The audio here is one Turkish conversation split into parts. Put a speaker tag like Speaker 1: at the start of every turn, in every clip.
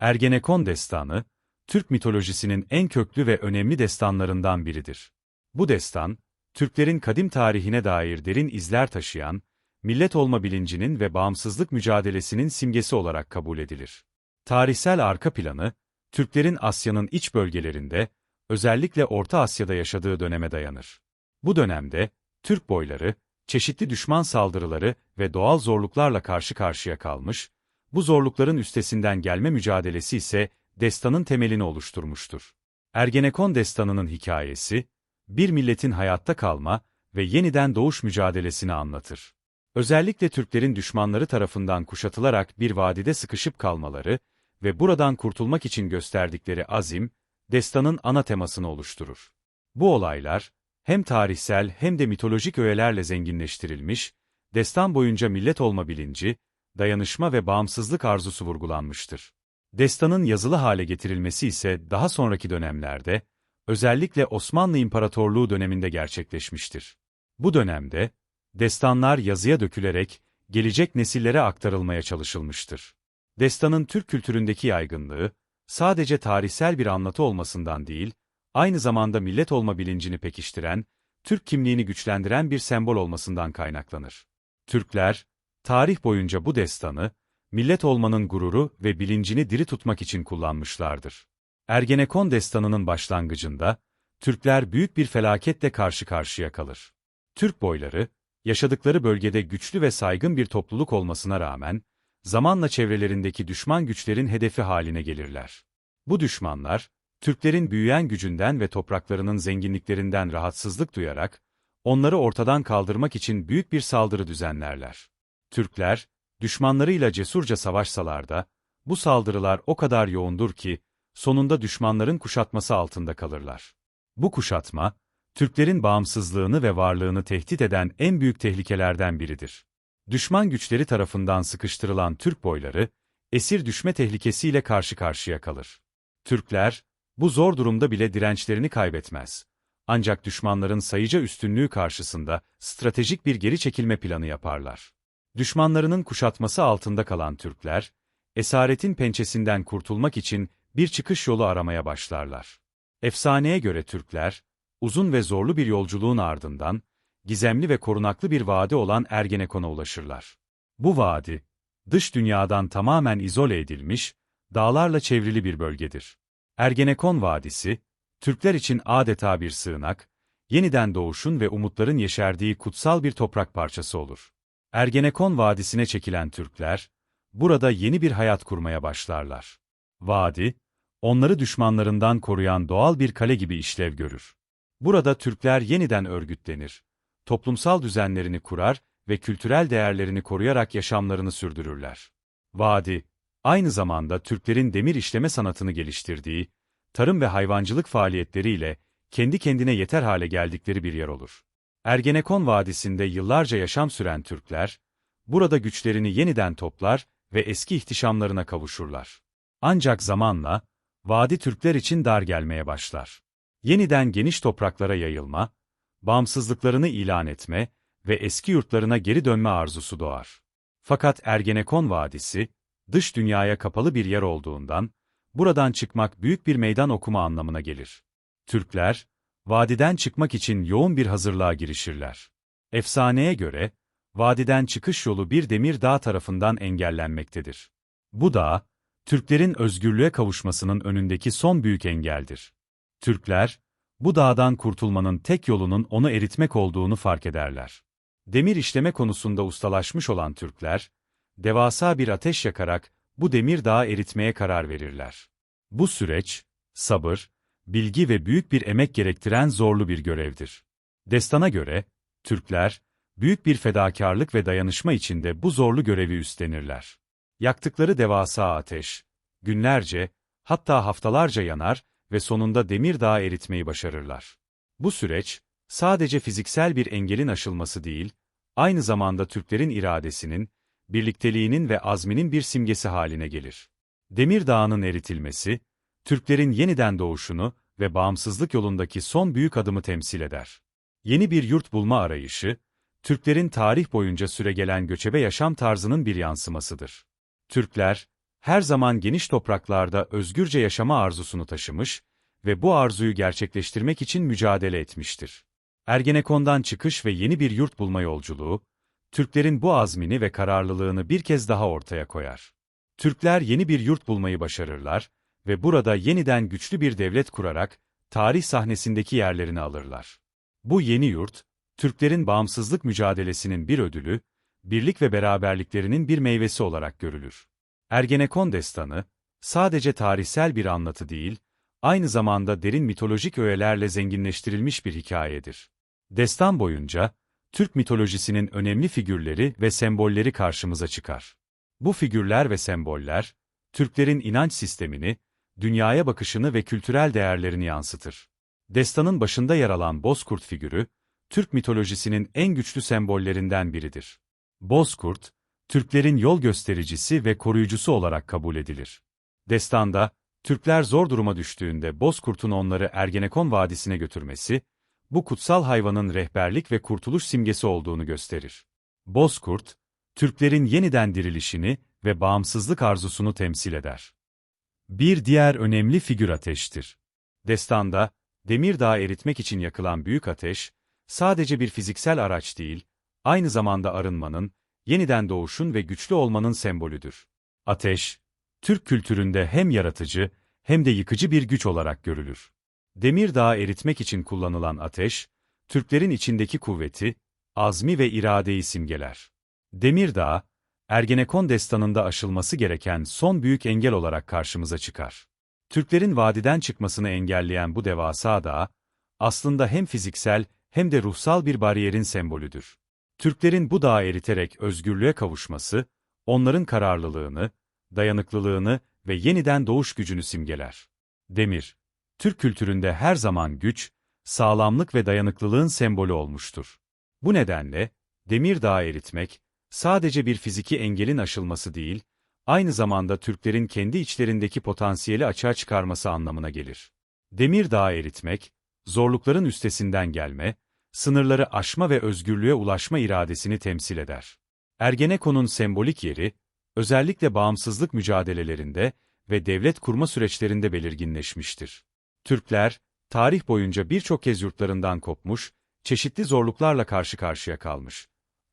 Speaker 1: Ergenekon destanı, Türk mitolojisinin en köklü ve önemli destanlarından biridir. Bu destan, Türklerin kadim tarihine dair derin izler taşıyan, millet olma bilincinin ve bağımsızlık mücadelesinin simgesi olarak kabul edilir. Tarihsel arka planı, Türklerin Asya'nın iç bölgelerinde, özellikle Orta Asya'da yaşadığı döneme dayanır. Bu dönemde, Türk boyları, çeşitli düşman saldırıları ve doğal zorluklarla karşı karşıya kalmış, bu zorlukların üstesinden gelme mücadelesi ise destanın temelini oluşturmuştur. Ergenekon destanının hikayesi, bir milletin hayatta kalma ve yeniden doğuş mücadelesini anlatır. Özellikle Türklerin düşmanları tarafından kuşatılarak bir vadide sıkışıp kalmaları ve buradan kurtulmak için gösterdikleri azim, destanın ana temasını oluşturur. Bu olaylar, hem tarihsel hem de mitolojik öğelerle zenginleştirilmiş, destan boyunca millet olma bilinci, dayanışma ve bağımsızlık arzusu vurgulanmıştır. Destanın yazılı hale getirilmesi ise daha sonraki dönemlerde, özellikle Osmanlı İmparatorluğu döneminde gerçekleşmiştir. Bu dönemde, destanlar yazıya dökülerek, gelecek nesillere aktarılmaya çalışılmıştır. Destanın Türk kültüründeki yaygınlığı, sadece tarihsel bir anlatı olmasından değil, aynı zamanda millet olma bilincini pekiştiren, Türk kimliğini güçlendiren bir sembol olmasından kaynaklanır. Türkler, tarih boyunca bu destanı, millet olmanın gururu ve bilincini diri tutmak için kullanmışlardır. Ergenekon destanının başlangıcında, Türkler büyük bir felaketle karşı karşıya kalır. Türk boyları, yaşadıkları bölgede güçlü ve saygın bir topluluk olmasına rağmen, zamanla çevrelerindeki düşman güçlerin hedefi haline gelirler. Bu düşmanlar, Türklerin büyüyen gücünden ve topraklarının zenginliklerinden rahatsızlık duyarak, onları ortadan kaldırmak için büyük bir saldırı düzenlerler. Türkler, düşmanlarıyla cesurca savaşsalar da, bu saldırılar o kadar yoğundur ki, sonunda düşmanların kuşatması altında kalırlar. Bu kuşatma, Türklerin bağımsızlığını ve varlığını tehdit eden en büyük tehlikelerden biridir. Düşman güçleri tarafından sıkıştırılan Türk boyları, esir düşme tehlikesiyle karşı karşıya kalır. Türkler, bu zor durumda bile dirençlerini kaybetmez. Ancak düşmanların sayıca üstünlüğü karşısında stratejik bir geri çekilme planı yaparlar. Düşmanlarının kuşatması altında kalan Türkler, esaretin pençesinden kurtulmak için bir çıkış yolu aramaya başlarlar. Efsaneye göre Türkler, uzun ve zorlu bir yolculuğun ardından, gizemli ve korunaklı bir vadi olan Ergenekon'a ulaşırlar. Bu vadi, dış dünyadan tamamen izole edilmiş, dağlarla çevrili bir bölgedir. Ergenekon Vadisi, Türkler için adeta bir sığınak, yeniden doğuşun ve umutların yeşerdiği kutsal bir toprak parçası olur. Ergenekon Vadisi'ne çekilen Türkler, burada yeni bir hayat kurmaya başlarlar. Vadi, onları düşmanlarından koruyan doğal bir kale gibi işlev görür. Burada Türkler yeniden örgütlenir, toplumsal düzenlerini kurar ve kültürel değerlerini koruyarak yaşamlarını sürdürürler. Vadi, aynı zamanda Türklerin demir işleme sanatını geliştirdiği, tarım ve hayvancılık faaliyetleriyle kendi kendine yeter hale geldikleri bir yer olur. Ergenekon Vadisi'nde yıllarca yaşam süren Türkler, burada güçlerini yeniden toplar ve eski ihtişamlarına kavuşurlar. Ancak zamanla, vadi Türkler için dar gelmeye başlar. Yeniden geniş topraklara yayılma, bağımsızlıklarını ilan etme ve eski yurtlarına geri dönme arzusu doğar. Fakat Ergenekon Vadisi, dış dünyaya kapalı bir yer olduğundan, buradan çıkmak büyük bir meydan okuma anlamına gelir. Türkler, vadiden çıkmak için yoğun bir hazırlığa girişirler. Efsaneye göre, vadiden çıkış yolu bir demir dağ tarafından engellenmektedir. Bu dağ, Türklerin özgürlüğe kavuşmasının önündeki son büyük engeldir. Türkler, bu dağdan kurtulmanın tek yolunun onu eritmek olduğunu fark ederler. Demir işleme konusunda ustalaşmış olan Türkler, devasa bir ateş yakarak bu demir dağı eritmeye karar verirler. Bu süreç, sabır, bilgi ve büyük bir emek gerektiren zorlu bir görevdir. Destana göre, Türkler, büyük bir fedakarlık ve dayanışma içinde bu zorlu görevi üstlenirler. Yaktıkları devasa ateş, günlerce, hatta haftalarca yanar ve sonunda demir dağı eritmeyi başarırlar. Bu süreç, sadece fiziksel bir engelin aşılması değil, aynı zamanda Türklerin iradesinin, birlikteliğinin ve azminin bir simgesi haline gelir. Demir Dağı'nın eritilmesi, Türklerin yeniden doğuşunu ve bağımsızlık yolundaki son büyük adımı temsil eder. Yeni bir yurt bulma arayışı, Türklerin tarih boyunca süregelen göçebe yaşam tarzının bir yansımasıdır. Türkler, her zaman geniş topraklarda özgürce yaşama arzusunu taşımış ve bu arzuyu gerçekleştirmek için mücadele etmiştir. Ergenekon'dan çıkış ve yeni bir yurt bulma yolculuğu, Türklerin bu azmini ve kararlılığını bir kez daha ortaya koyar. Türkler yeni bir yurt bulmayı başarırlar ve burada yeniden güçlü bir devlet kurarak tarih sahnesindeki yerlerini alırlar. Bu yeni yurt, Türklerin bağımsızlık mücadelesinin bir ödülü, birlik ve beraberliklerinin bir meyvesi olarak görülür. Ergenekon destanı, sadece tarihsel bir anlatı değil, aynı zamanda derin mitolojik öğelerle zenginleştirilmiş bir hikayedir. Destan boyunca, Türk mitolojisinin önemli figürleri ve sembolleri karşımıza çıkar. Bu figürler ve semboller, Türklerin inanç sistemini, dünyaya bakışını ve kültürel değerlerini yansıtır. Destanın başında yer alan Bozkurt figürü, Türk mitolojisinin en güçlü sembollerinden biridir. Bozkurt, Türklerin yol göstericisi ve koruyucusu olarak kabul edilir. Destanda, Türkler zor duruma düştüğünde Bozkurt'un onları Ergenekon Vadisi'ne götürmesi, bu kutsal hayvanın rehberlik ve kurtuluş simgesi olduğunu gösterir. Bozkurt, Türklerin yeniden dirilişini ve bağımsızlık arzusunu temsil eder. Bir diğer önemli figür ateştir. Destanda, Demirdağ eritmek için yakılan büyük ateş, sadece bir fiziksel araç değil, aynı zamanda arınmanın, yeniden doğuşun ve güçlü olmanın sembolüdür. Ateş, Türk kültüründe hem yaratıcı hem de yıkıcı bir güç olarak görülür. Demirdağ eritmek için kullanılan ateş, Türklerin içindeki kuvveti, azmi ve iradeyi simgeler. Demirdağ, Ergenekon destanında aşılması gereken son büyük engel olarak karşımıza çıkar. Türklerin vadiden çıkmasını engelleyen bu devasa dağ, aslında hem fiziksel hem de ruhsal bir bariyerin sembolüdür. Türklerin bu dağı eriterek özgürlüğe kavuşması, onların kararlılığını, dayanıklılığını ve yeniden doğuş gücünü simgeler. Demir, Türk kültüründe her zaman güç, sağlamlık ve dayanıklılığın sembolü olmuştur. Bu nedenle, demir dağı eritmek, sadece bir fiziki engelin aşılması değil, aynı zamanda Türklerin kendi içlerindeki potansiyeli açığa çıkarması anlamına gelir. Demir dağı eritmek, zorlukların üstesinden gelme, sınırları aşma ve özgürlüğe ulaşma iradesini temsil eder. Ergenekon'un sembolik yeri, özellikle bağımsızlık mücadelelerinde ve devlet kurma süreçlerinde belirginleşmiştir. Türkler, tarih boyunca birçok kez yurtlarından kopmuş, çeşitli zorluklarla karşı karşıya kalmış.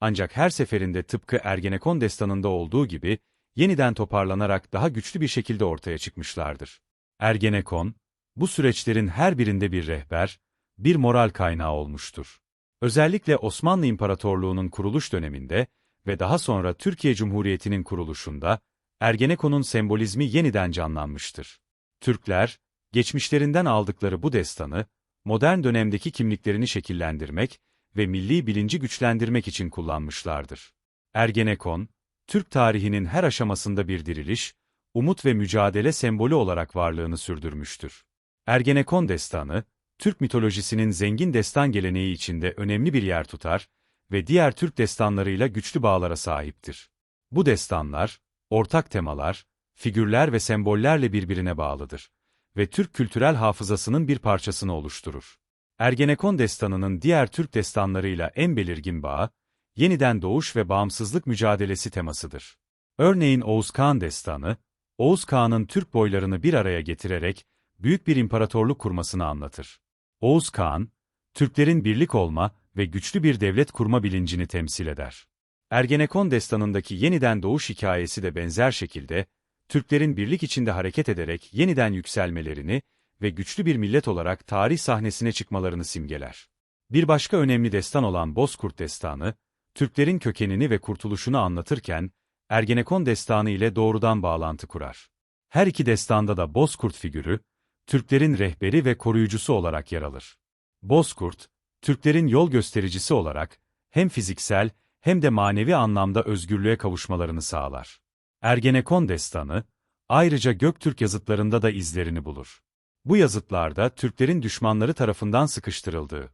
Speaker 1: Ancak her seferinde tıpkı Ergenekon destanında olduğu gibi, yeniden toparlanarak daha güçlü bir şekilde ortaya çıkmışlardır. Ergenekon, bu süreçlerin her birinde bir rehber, bir moral kaynağı olmuştur. Özellikle Osmanlı İmparatorluğu'nun kuruluş döneminde ve daha sonra Türkiye Cumhuriyeti'nin kuruluşunda, Ergenekon'un sembolizmi yeniden canlanmıştır. Türkler, geçmişlerinden aldıkları bu destanı, modern dönemdeki kimliklerini şekillendirmek ve milli bilinci güçlendirmek için kullanmışlardır. Ergenekon, Türk tarihinin her aşamasında bir diriliş, umut ve mücadele sembolü olarak varlığını sürdürmüştür. Ergenekon destanı, Türk mitolojisinin zengin destan geleneği içinde önemli bir yer tutar ve diğer Türk destanlarıyla güçlü bağlara sahiptir. Bu destanlar, ortak temalar, figürler ve sembollerle birbirine bağlıdır ve Türk kültürel hafızasının bir parçasını oluşturur. Ergenekon destanının diğer Türk destanlarıyla en belirgin bağı, yeniden doğuş ve bağımsızlık mücadelesi temasıdır. Örneğin Oğuz Kağan destanı, Oğuz Kağan'ın Türk boylarını bir araya getirerek büyük bir imparatorluk kurmasını anlatır. Oğuz Kağan, Türklerin birlik olma ve güçlü bir devlet kurma bilincini temsil eder. Ergenekon destanındaki yeniden doğuş hikayesi de benzer şekilde, Türklerin birlik içinde hareket ederek yeniden yükselmelerini ve güçlü bir millet olarak tarih sahnesine çıkmalarını simgeler. Bir başka önemli destan olan Bozkurt Destanı, Türklerin kökenini ve kurtuluşunu anlatırken, Ergenekon Destanı ile doğrudan bağlantı kurar. Her iki destanda da Bozkurt figürü, Türklerin rehberi ve koruyucusu olarak yer alır. Bozkurt, Türklerin yol göstericisi olarak, hem fiziksel hem de manevi anlamda özgürlüğe kavuşmalarını sağlar. Ergenekon Destanı, ayrıca Göktürk yazıtlarında da izlerini bulur. Bu yazıtlarda Türklerin düşmanları tarafından sıkıştırıldığı,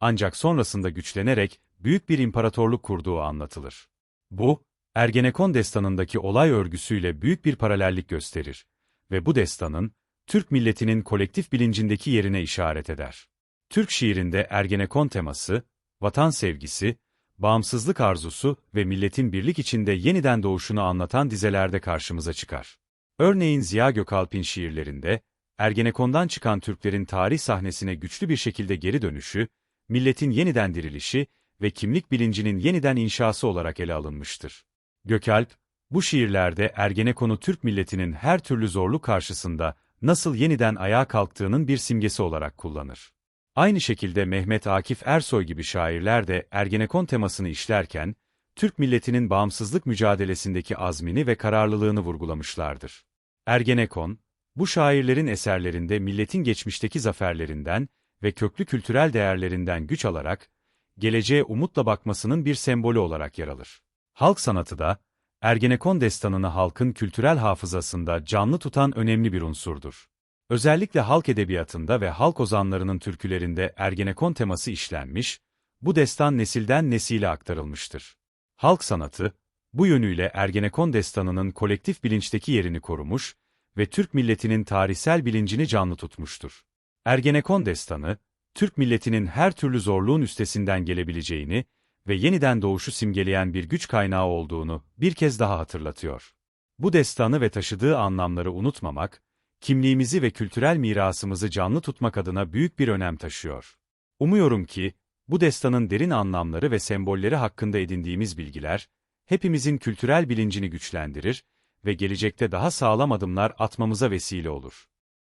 Speaker 1: ancak sonrasında güçlenerek büyük bir imparatorluk kurduğu anlatılır. Bu, Ergenekon destanındaki olay örgüsüyle büyük bir paralellik gösterir ve bu destanın, Türk milletinin kolektif bilincindeki yerine işaret eder. Türk şiirinde Ergenekon teması, vatan sevgisi, bağımsızlık arzusu ve milletin birlik içinde yeniden doğuşunu anlatan dizelerde karşımıza çıkar. Örneğin Ziya Gökalp'in şiirlerinde, Ergenekon'dan çıkan Türklerin tarih sahnesine güçlü bir şekilde geri dönüşü, milletin yeniden dirilişi ve kimlik bilincinin yeniden inşası olarak ele alınmıştır. Gökalp, bu şiirlerde Ergenekon'u Türk milletinin her türlü zorluk karşısında nasıl yeniden ayağa kalktığının bir simgesi olarak kullanır. Aynı şekilde Mehmet Akif Ersoy gibi şairler de Ergenekon temasını işlerken, Türk milletinin bağımsızlık mücadelesindeki azmini ve kararlılığını vurgulamışlardır. Ergenekon, bu şairlerin eserlerinde milletin geçmişteki zaferlerinden ve köklü kültürel değerlerinden güç alarak, geleceğe umutla bakmasının bir sembolü olarak yer alır. Halk sanatı da, Ergenekon destanını halkın kültürel hafızasında canlı tutan önemli bir unsurdur. Özellikle halk edebiyatında ve halk ozanlarının türkülerinde Ergenekon teması işlenmiş, bu destan nesilden nesile aktarılmıştır. Halk sanatı, bu yönüyle Ergenekon destanının kolektif bilinçteki yerini korumuş ve Türk milletinin tarihsel bilincini canlı tutmuştur. Ergenekon destanı, Türk milletinin her türlü zorluğun üstesinden gelebileceğini ve yeniden doğuşu simgeleyen bir güç kaynağı olduğunu bir kez daha hatırlatıyor. Bu destanı ve taşıdığı anlamları unutmamak, kimliğimizi ve kültürel mirasımızı canlı tutmak adına büyük bir önem taşıyor. Umuyorum ki, bu destanın derin anlamları ve sembolleri hakkında edindiğimiz bilgiler, hepimizin kültürel bilincini güçlendirir ve gelecekte daha sağlam adımlar atmamıza vesile olur.